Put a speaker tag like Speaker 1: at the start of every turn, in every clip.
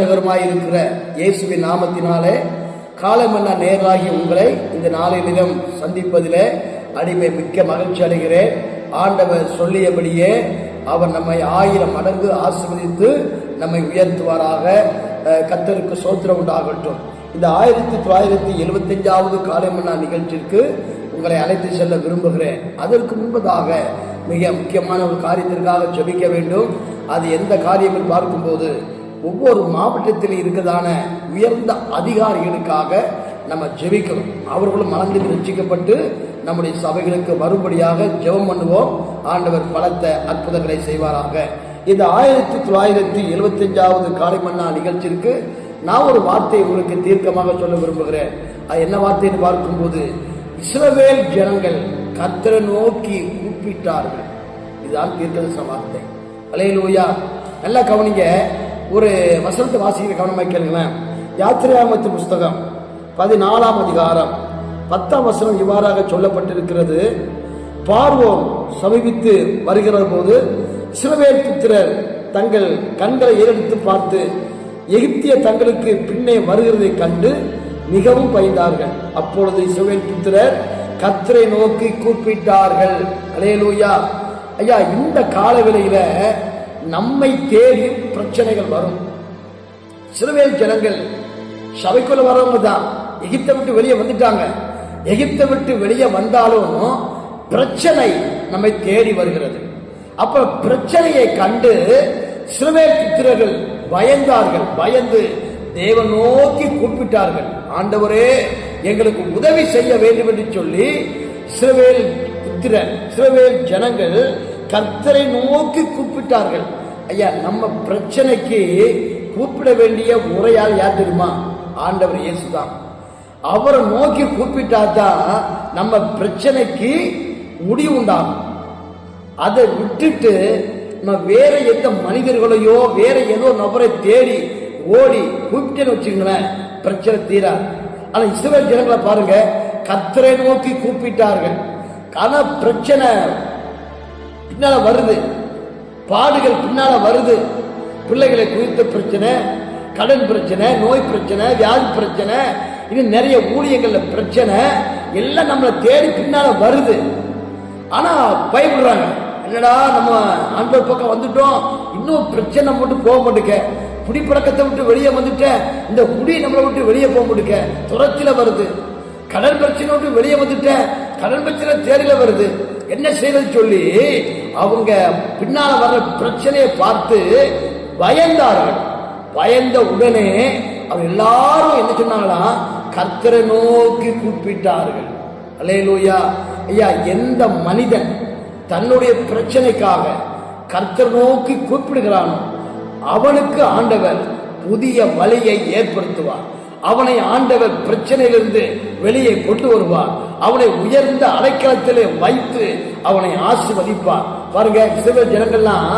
Speaker 1: இரட்சகருமாயிருக்கிற இருக்கிற இயேசுவின் நாமத்தினாலே காலமன்னா நேராகி உங்களை இந்த நாளிலும் சந்திப்பதிலே அடிமை மிக்க மகிழ்ச்சி அடைகிறேன். ஆண்டவர் சொல்லியபடியே அவர் நம்மை ஆயிரம் மடங்கு ஆசிர்வதித்து நம்மை உயர்த்துவாராக. கத்தருக்கு சோத்திரம் உண்டாகட்டும். இந்த ஆயிரத்தி தொள்ளாயிரத்தி எழுபத்தஞ்சாவது காலைமன்னா நிகழ்ச்சிக்கு உங்களை அழைத்து செல்ல விரும்புகிறேன். அதற்கு முன்பதாக மிக முக்கியமான ஒரு காரியத்திற்காக ஜபிக்க வேண்டும். அது எந்த காரியம் பார்க்கும்போது ஒவ்வொரு மாவட்டத்தில் இருக்கதான உயர்ந்த அதிகாரிகளுக்காக நம்ம ஜெபிக்கணும் அவர்களும் மனதில் ரசிக்கப்பட்டு நம்முடைய சபைகளுக்கு வரும்படியாக ஜெபம் பண்ணுவோம். ஆண்டவர் பலத்த அற்புதங்களை செய்வாராக. இந்த ஆயிரத்தி தொள்ளாயிரத்தி எழுபத்தஞ்சாவது காலைமன்னா நிகழ்ச்சிக்கு நான் ஒரு வார்த்தையை உங்களுக்கு தீர்க்கமாக சொல்ல விரும்புகிறேன். அது என்ன வார்த்தைன்னு பார்க்கும்போது இஸ்ரவேல் ஜனங்கள் கர்த்தரை நோக்கி கூப்பிட்டார்கள். இதுதான் தீர்க்கதரிசன வார்த்தை. அலையலூயா. நல்லா கவனிங்க. ஒரு வசனத்தை வாசிக்கிற கவனமாக கேளுங்களேன். யாத்திரையாமத்து புஸ்தகம் பதினாலாம் அதிகாரம். பத்தாம் வசனம் இவ்வாறாக சொல்லப்பட்டிருக்கிறது. பார்வோன் சமீபித்து வருகிற போது இஸ்ரவேல் புத்திரர் தங்கள் கண்களை ஏறெடுத்து பார்த்து எகிப்திய தங்களுக்கு பின்னே வருகிறதை கண்டு மிகவும் பயந்தார்கள். அப்பொழுது இஸ்ரவேல் புத்திரர் கர்த்தரை நோக்கி கூப்பிட்டார்கள். அலேலூயா. ஐயா இந்த காலவேளையில நம்மை தேடி பிரச்சனைகள் வரும். சிறுவேல் ஜனங்கள் சபைக்குள்ள வரவங்க தான் எகிப்தை விட்டு வெளியே வந்துட்டாங்க. எகிப்தை விட்டு வெளியே வந்தாலும் பிரச்சனை நம்மை தேடி வருகிறது. அப்ப பிரச்சனையை கண்டு சிறுவேல் புத்திரர்கள் பயந்தார்கள். பயந்து தேவன் நோக்கி கூப்பிட்டார்கள். ஆண்டவரே எங்களுக்கு உதவி செய்ய வேண்டும் என்று சொல்லி சிறுவேல் புத்திரன் சிறுவேல் ஜனங்கள் கர்த்தரை நோக்கி கூப்பிட்டார்கள். ஐயா நம்ம பிரச்சனைக்கு கூப்பிட வேண்டிய உரையால் யார் தெரியுமா? ஆண்டவர் இயேசுதான். அவரை நோக்கி கூப்பிட்டாதான் நம்ம பிரச்சனைக்கு முடிவு உண்டாகும். அதை விட்டுட்டு நம்ம வேற எந்த மனிதர்களையோ வேற ஏதோ நபரை தேடி ஓடி கூப்பிட்டேன்னு வச்சுங்களேன் பிரச்சனை தீராது. ஆனா இஸ்ரேல் ஜனங்களை பாருங்க கத்தரை நோக்கி கூப்பிட்டார்கள். ஆனா பிரச்சனை பின்னால வருது. பாடுகள் பின்னால வருது. பிள்ளைகளை குறித்த பிரச்சனை கடன் பிரச்சனை நோய் பிரச்சனை வியாதி பிரச்சனை இன்னும் நிறைய ஊழியங்கள்ல பிரச்சனை எல்லாம் நம்மளை தேடி பின்னால வருது. ஆனா பயப்படுறாங்க. என்னடா நம்ம ஆண்டவர் பக்கம் வந்துட்டோம். இன்னும் பிரச்சனை மட்டும் போக மாட்டுக்க குடிப்பழக்கத்தை விட்டு வெளியே வந்துட்டேன். இந்த குடி நம்மளை விட்டு வெளியே போக முடிக்க துரத்தில வருது. கடன் பிரச்சனை விட்டு வெளியே வந்துட்டேன். கடன் பிரச்சனை தேடில வருது. என்ன செய்யறது சொல்லி அவங்க பின்னால வர்ற பிரச்சனையை பார்த்து பயந்தார்கள். பயந்த உடனே அவர் எல்லாரும் என்ன சொன்னாங்களா கர்த்தரை நோக்கி கூப்பிட்டார்கள். அலையலூயா ஐயா எந்த மனிதன் தன்னுடைய பிரச்சனைக்காக கர்த்தர் நோக்கி கூப்பிடுகிறானோ அவனுக்கு ஆண்டவர் புதிய வழியை ஏற்படுத்துவார். அவனை ஆண்டவர் பிரச்சனையிலிருந்து வெளியே கொண்டு வருவார். அவனை உயர்ந்த அடைக்கலத்திலே வைத்து அவனை ஆசிர்வதிப்பார். பாருங்க இஸ்ரவேல் ஜனங்கள்லாம்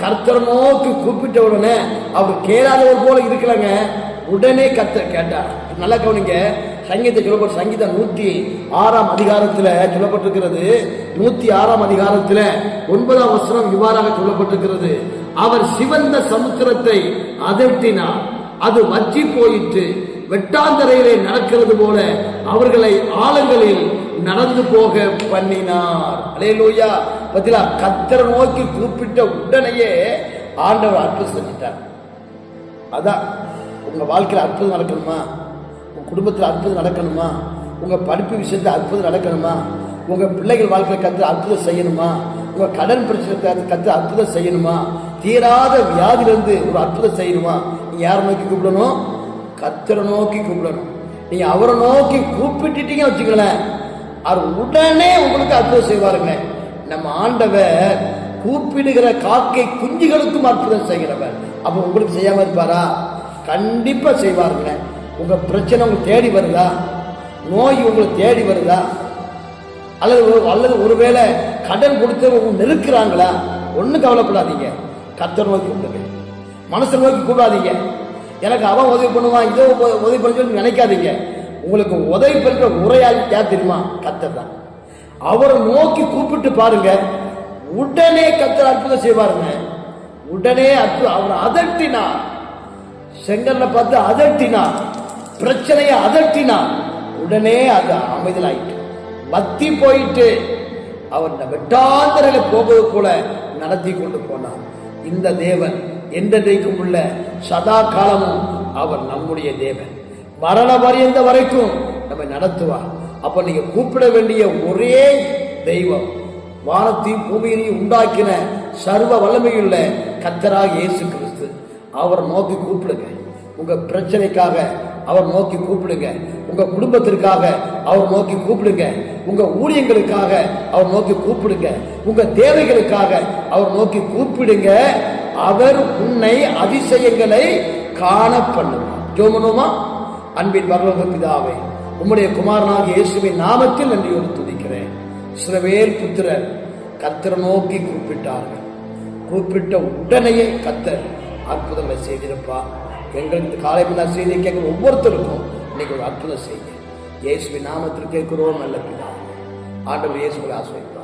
Speaker 1: கர்த்தர் நோக்கி கூப்பிட்ட உடனே அவர் கேளாதவர் போல இருக்கலங்க உடனே கர்த்தர் கேட்டார். நல்லா கவனிங்க சங்கீத சொல்லப்பட்ட சங்கீதம் நூத்தி ஆறாம் அதிகாரத்துல சொல்லப்பட்டிருக்கிறது. நூத்தி ஆறாம் அதிகாரத்துல ஒன்பதாம் வசனம் இவ்வாறாக சொல்லப்பட்டிருக்கிறது. அவர் சிவந்த சமுத்திரத்தை அதட்டினார். அது வற்றி போயிற்று. வெட்டாந்தரையிலே நடக்கிறது போல அவர்களை ஆழங்களில் நடந்து போக பண்ணினார். அலையலூயா. பத்திலா கத்தரை நோக்கி கூப்பிட்ட உடனேயே ஆண்டவர் அற்புதம் செஞ்சிட்டார். அதான் உங்க வாழ்க்கையில் அற்புதம் நடக்கணுமா? உங்க குடும்பத்தில் அற்புதம் நடக்கணுமா? உங்க படிப்பு விஷயத்தில் அற்புதம் நடக்கணுமா? உங்க பிள்ளைகள் வாழ்க்கையில் கற்று அற்புதம் செய்யணுமா? உங்க கடன் பிரச்சனை கற்று அற்புதம் செய்யணுமா? தீராத வியாதியிலிருந்து ஒரு அற்புதம் செய்யணுமா? நீங்கள் யாரை நோக்கி கூப்பிடணும்? கத்தரை நோக்கி கூப்பிடணும் நீங்க அவரை நோக்கி கூப்பிட்டுட்டீங்க வச்சுங்களேன் அவர் உடனே உங்களுக்கு அற்புதம் செய்வாருங்க. நம்ம ஆண்டவர் கூப்பிடுகிற காக்கை குஞ்சுகளுக்கும் அற்புதம் செய்கிறவர். அப்ப உங்களுக்கு செய்யாம இருப்பாரா? கண்டிப்பா செய்வாருங்க. உங்க பிரச்சனை உங்களுக்கு தேடி வருதா? நோய் உங்களுக்கு தேடி வருதா? அல்லது ஒரு- அல்லது ஒருவேளை கடன் கொடுத்து நெருக்கிறாங்களா? ஒன்றும் கவலைப்படாதீங்க. கத்தர் நோக்கி கூப்பிடுங்க மனசை நோக்கி கூடாதீங்க எனக்கு அவன் உதவி பண்ணுவான் இதோ உ- உதவி பண்ண சொல்லி நினைக்காதீங்க. உங்களுக்கு உதவி பண்ணுற உரையாளி யார் தெரியுமா? கத்தர் தான். அவரை நோக்கி கூப்பிட்டு பாருங்க. உடனே கத்தர் அற்புதம் செய்வாருங்க. உடனே அற்புதம் அவர் அதட்டினா செங்கல்ல பார்த்து அதட்டினா பிரச்சனையை அதட்டினா உடனே அது அமைதலாயிட்டு மத்தி போயிட்டு அவன் இந்த வெட்டாந்தரையில போவது போல நடத்தி கொண்டு போனான் இந்த தேவன் என்றைக்கும் உள்ள சதா காலமும் அவர் நம்முடைய தேவன். மரண பரியந்த வரைக்கும் நம்ம நடத்துவார். அப்ப நீங்க கூப்பிட வேண்டிய ஒரே தெய்வம் வானத்தையும் பூமியையும் உண்டாக்கின சர்வ வல்லமையுள்ள கத்தராக இயேசு கிறிஸ்து. அவர் நோக்கி கூப்பிடுங்க. உங்க பிரச்சனைக்காக அவர் நோக்கி கூப்பிடுங்க. உங்க குடும்பத்திற்காக அவர் நோக்கி கூப்பிடுங்க. உங்க ஊழியங்களுக்காக அவர் நோக்கி கூப்பிடுங்க. உங்க தேவைகளுக்காக அவர் நோக்கி கூப்பிடுங்க. அவர் உன்னை அதிசயங்களை காண பண்ணுவார். ஜோமனோமா? அன்பின் பரலோக பிதாவை உம்முடைய குமாரனாக இயேசுவின் நாமத்தில் நன்றியோடு துதிக்கிறேன். சிலவேல் புத்திரர் கத்தர் நோக்கி கூப்பிட்டார்கள். கூப்பிட்ட உடனேயே கத்தர் அற்புதங்களை செய்திருப்பார் எங்களுக்கு காலை முன்னா செய்தி கேட்க ஒவ்வொருத்தருக்கும் இன்னைக்கு ஒரு அற்புதம் செய்ய இயேசுவின் நாமத்தில் கேட்கிறோம் நல்ல பிதா ஆண்டவர் இயேசுவை ஆசிரியப்பார்